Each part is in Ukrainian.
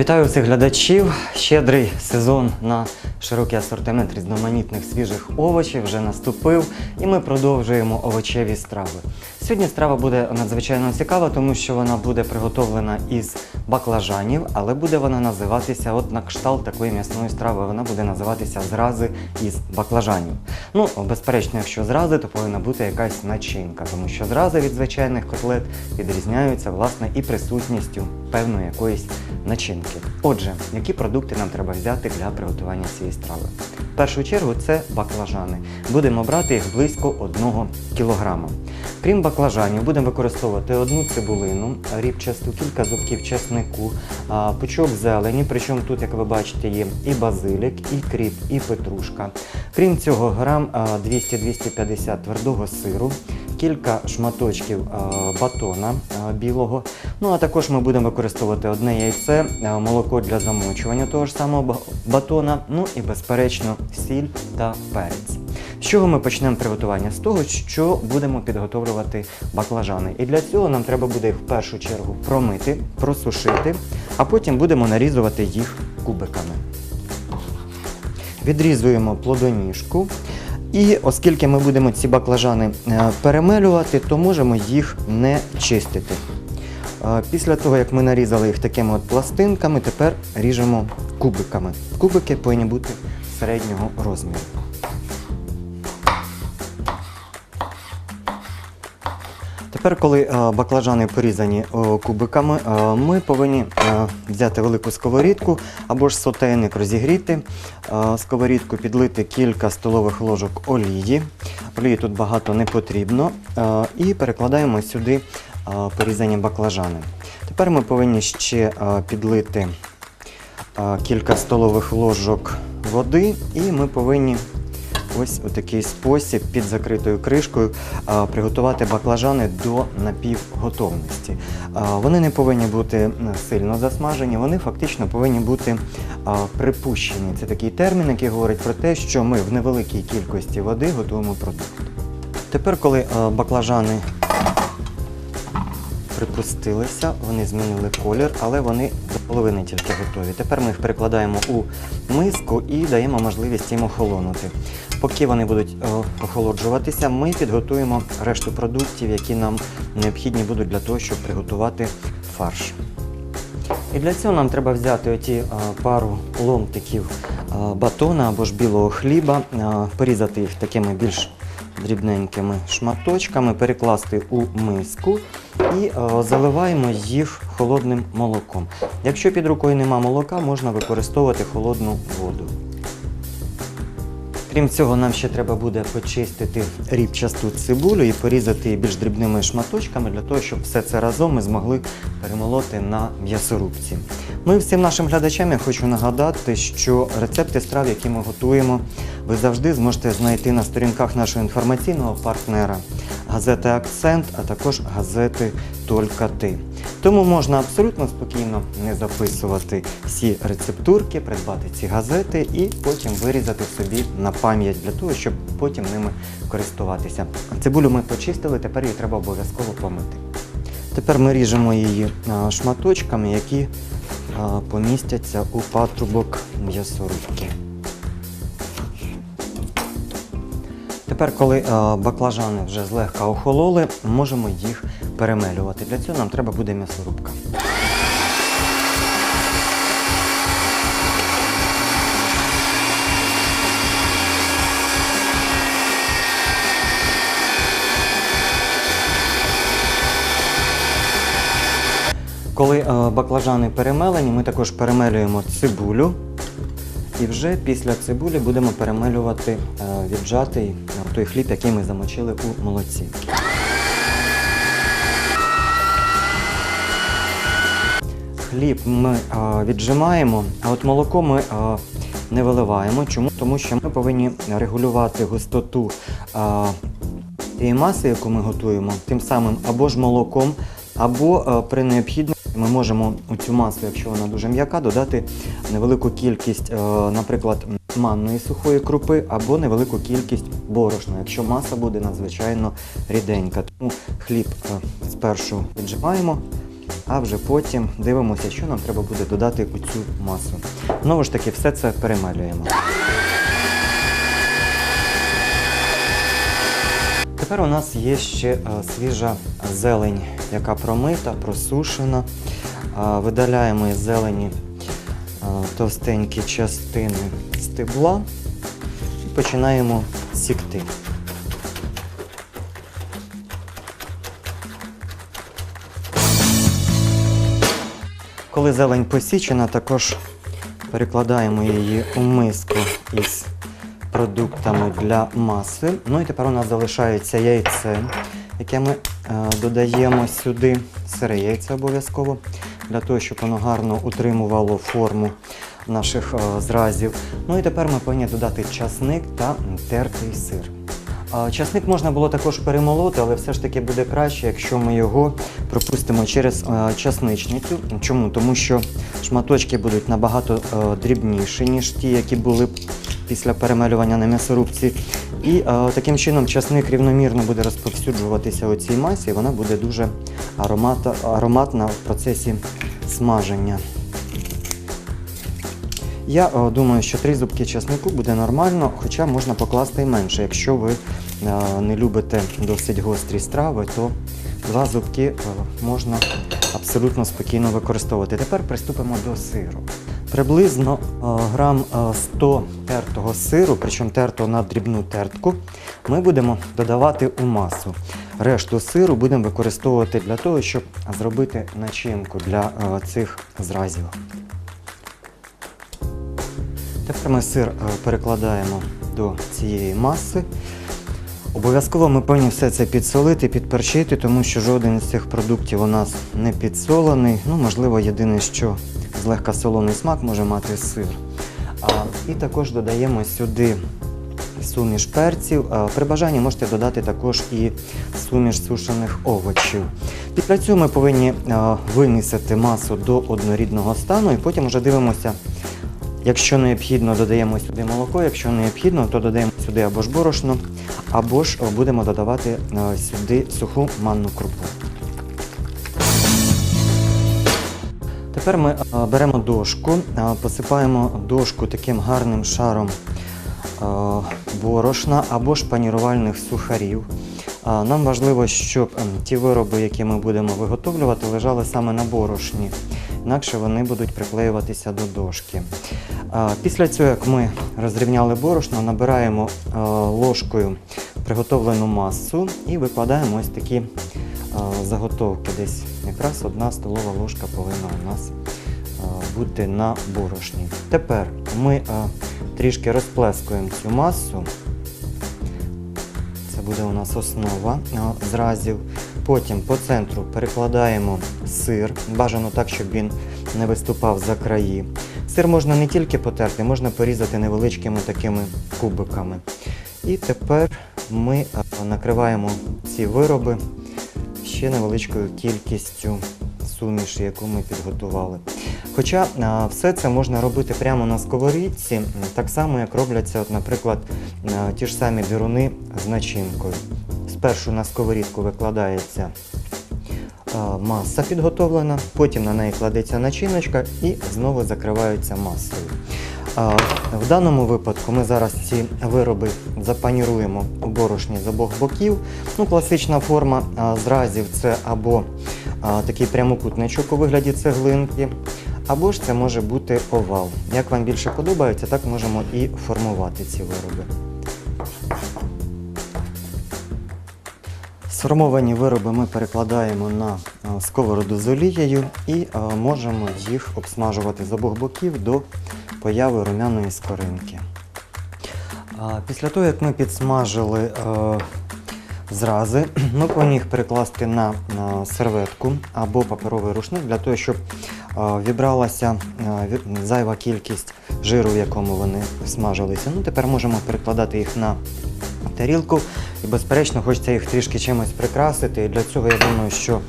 Вітаю всіх глядачів. Щедрий сезон на широкий асортимент різноманітних свіжих овочів вже наступив, і ми продовжуємо овочеві страви. Сьогодні страва буде надзвичайно цікава, тому що вона буде приготовлена із баклажанів, але буде вона називатися от на кшталт такої м'ясної страви. Вона буде називатися зрази із баклажанів. Ну, безперечно, якщо зрази, то повинна бути якась начинка, тому що зрази від звичайних котлет відрізняються власне і присутністю певної якоїсь начинки. Отже, які продукти нам треба взяти для приготування цієї страви? В першу чергу це баклажани. Будемо брати їх близько 1 кілограма. Крім баклажанів, будемо використовувати одну цибулину, рібчасту, кілька зубків чеснику, пучок зелені, причому тут, як ви бачите, є і базилік, і кріп, і петрушка. Крім цього, грам 200-250 твердого сиру, кілька шматочків батона білого. Ну а також ми будемо використовувати одне яйце, молоко для замочування того ж самого батона, ну і безперечно сіль та перець. З чого ми почнемо приготування? З того, що будемо підготовлювати баклажани. І для цього нам треба буде їх в першу чергу промити, просушити, а потім будемо нарізувати їх кубиками. Відрізуємо плодоніжку. І оскільки ми будемо ці баклажани е, перемелювати, то можемо їх не чистити. Е, Після того, як ми нарізали їх такими от пластинками, тепер ріжемо кубиками. Кубики повинні бути середнього розміру. Тепер, коли е, баклажани порізані е, кубиками, е, ми повинні взяти велику сковорідку або ж сотейник розігріти, сковорідку підлити кілька столових ложок олії. Олії тут багато не потрібно. І перекладаємо сюди порізані баклажани. Тепер ми повинні ще підлити кілька столових ложок води, і ми повинні ось у такий спосіб під закритою кришкою приготувати баклажани до напівготовності. Вони не повинні бути сильно засмажені, вони фактично повинні бути припущені. Це такий термін, який говорить про те, що ми в невеликій кількості води готуємо продукт. Тепер, коли баклажани припустилися, вони змінили колір, але вони до половини тільки готові. Тепер ми їх перекладаємо у миску і даємо можливість їм охолонути. Поки вони будуть е, охолоджуватися, ми підготуємо решту продуктів, які нам необхідні будуть для того, щоб приготувати фарш. І для цього нам треба взяти оті е, пару ломтиків е, батона або ж білого хліба, порізати їх такими більш дрібненькими шматочками, перекласти у миску і е, заливаємо їх холодним молоком. Якщо під рукою нема молока, можна використовувати холодну воду. Крім цього, нам ще треба буде почистити рібчасту цибулю і порізати її більш дрібними шматочками для того, щоб все це разом ми змогли перемолоти на м'ясорубці. Ну і всім нашим глядачам я хочу нагадати, що рецепти страв, які ми готуємо, ви завжди зможете знайти на сторінках нашого інформаційного партнера газети Акцент, а також газети Толька Ти. Тому можна абсолютно спокійно не записувати всі рецептурки, придбати ці газети і потім вирізати собі на пам'ять для того, щоб потім ними користуватися. Цибулю ми почистили, тепер її треба обов'язково помити. Тепер ми ріжемо її шматочками, які помістяться у патрубок м'ясорубки. Тепер, коли е, баклажани вже злегка охололи, можемо їх перемелювати. Для цього нам треба буде м'ясорубка. Коли е, баклажани перемелені, ми також перемелюємо цибулю. І вже після цибулі будемо перемелювати е, віджатий той хліб, який ми замочили у молоці. Хліб ми е, віджимаємо, а от молоко ми е, не виливаємо. Чому? Тому що ми повинні регулювати густоту тієї маси, яку ми готуємо, тим самим або ж молоком, або при необхідності ми можемо у цю масу, якщо вона дуже м'яка, додати невелику кількість, е, наприклад, манної сухої крупи або невелику кількість борошна, якщо маса буде надзвичайно ріденька. Тому хліб е, спершу віджимаємо, а вже потім дивимося, що нам треба буде додати у цю масу. Знову ж таки, все це перемалюємо. Тепер у нас є ще е, свіжа зелень, яка промита, просушена. Видаляємо із зелені товстенькі частини стебла і починаємо сікти. Коли зелень посічена, також перекладаємо її у миску із продуктами для маси. Ну і тепер у нас залишається яйце, яке ми е, додаємо сюди, сире яйце обов'язково, для того, щоб воно гарно утримувало форму наших е, зразів. Ну і тепер ми повинні додати часник та тертий сир. Часник можна було також перемолоти, але все ж таки буде краще, якщо ми його пропустимо через е, часничницю. Чому? Тому що шматочки будуть набагато е, дрібніші, ніж ті, які були після перемелювання на м'ясорубці. І е, таким чином часник рівномірно буде розповсюджуватися у цій масі, і вона буде дуже ароматна в процесі смаження. Я е, думаю, що три зубки часнику буде нормально, хоча можна покласти і менше. Якщо ви е, не любите досить гострі страви, то два зубки можна абсолютно спокійно використовувати. Тепер приступимо до сиру. Приблизно грам е, 100 тертого сиру, причому тертого на дрібну тертку, ми будемо додавати у масу. Решту сиру будемо використовувати для того, щоб зробити начинку для е, цих зразів. Тепер ми сир е, перекладаємо до цієї маси. Обов'язково ми повинні все це підсолити, підперчити, тому що жоден з цих продуктів у нас не підсолений. Ну, можливо, єдине, що злегка солоний смак може мати сир. І також додаємо сюди суміш перців. При бажанні можете додати також і суміш сушених овочів. Після цього ми повинні вимісити масу до однорідного стану і потім вже дивимося, Якщо необхідно, додаємо сюди молоко, якщо необхідно, то додаємо сюди або ж борошно, або ж будемо додавати сюди суху манну крупу. Тепер ми беремо дошку, посипаємо дошку таким гарним шаром борошна або ж панірувальних сухарів. Нам важливо, щоб ті вироби, які ми будемо виготовлювати, лежали саме на борошні, інакше вони будуть приклеюватися до дошки. Після цього, як ми розрівняли борошно, набираємо ложкою приготовлену масу і викладаємо ось такі заготовки. Десь якраз одна столова ложка повинна у нас е, бути на борошні. Тепер ми е, трішки розплескуємо цю масу. Це буде у нас основа е, зразів. Потім по центру перекладаємо сир. Бажано так, щоб він не виступав за краї. Сир можна не тільки потерти, можна порізати невеличкими такими кубиками. І тепер ми накриваємо ці вироби ще невеличкою кількістю суміші, яку ми підготували. Хоча все це можна робити прямо на сковорідці, так само, як робляться, наприклад, ті ж самі дируни з начинкою. Спершу на сковорідку викладається маса підготовлена, потім на неї кладеться начиночка і знову закриваються масою. В даному випадку ми зараз ці вироби запаніруємо у борошні з обох боків. Ну, класична форма зразів це або такий прямокутничок у вигляді цеглинки, або ж це може бути овал. Як вам більше подобається, так можемо і формувати ці вироби. Сформовані вироби ми перекладаємо на сковороду з олією і можемо їх обсмажувати з обох боків до появи румяної скоринки. Після того, як ми підсмажили е, зрази, ми повинні їх перекласти на, серветку або паперовий рушник для того, щоб е, вібралася е, зайва кількість жиру, в якому вони смажилися. Ну, тепер можемо перекладати їх на тарілку і, безперечно, хочеться їх трішки чимось прикрасити. І для цього я думаю, що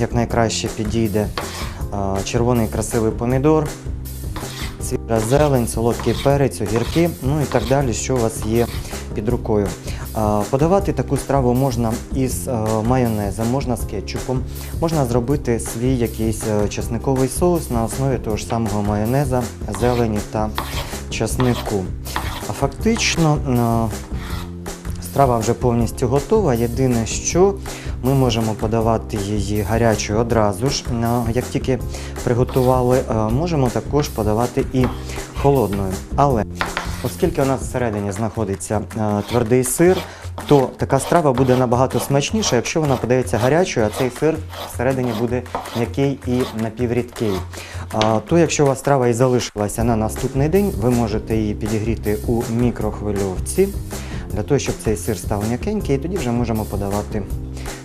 якнайкраще підійде червоний красивий помідор, свіжа зелень, солодкий перець, огірки, ну і так далі, що у вас є під рукою. Подавати таку страву можна із майонезом, можна з кетчупом, можна зробити свій якийсь е, чесниковий соус на основі того ж самого майонеза, зелені та чеснику. Фактично е, страва вже повністю готова. Єдине, що ми можемо подавати її гарячою одразу ж. Е, Як тільки приготували, е, можемо також подавати і холодною. Але оскільки у нас всередині знаходиться твердий сир, то така страва буде набагато смачніша, якщо вона подається гарячою, а цей сир всередині буде м'який і напіврідкий. То якщо у вас страва і залишилася на наступний день, ви можете її підігріти у мікрохвильовці для того, щоб цей сир став м'якенький, і тоді вже можемо подавати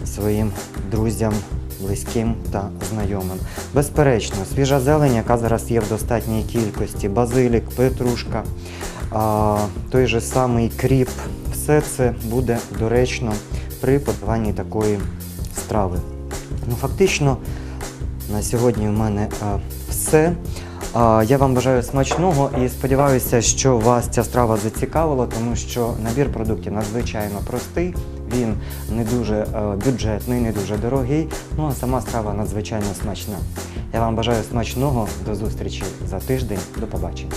своїм друзям, близьким та знайомим. Безперечно, свіжа зелень, яка зараз є в достатній кількості, базилік, петрушка, той же самий кріп, все це буде доречно при подаванні такої страви. Ну, фактично, на сьогодні в мене все. Я вам бажаю смачного і сподіваюся, що вас ця страва зацікавила, тому що набір продуктів надзвичайно простий, він не дуже е, бюджетний, не дуже дорогий, ну а сама страва надзвичайно смачна. Я вам бажаю смачного, до зустрічі за тиждень, до побачення.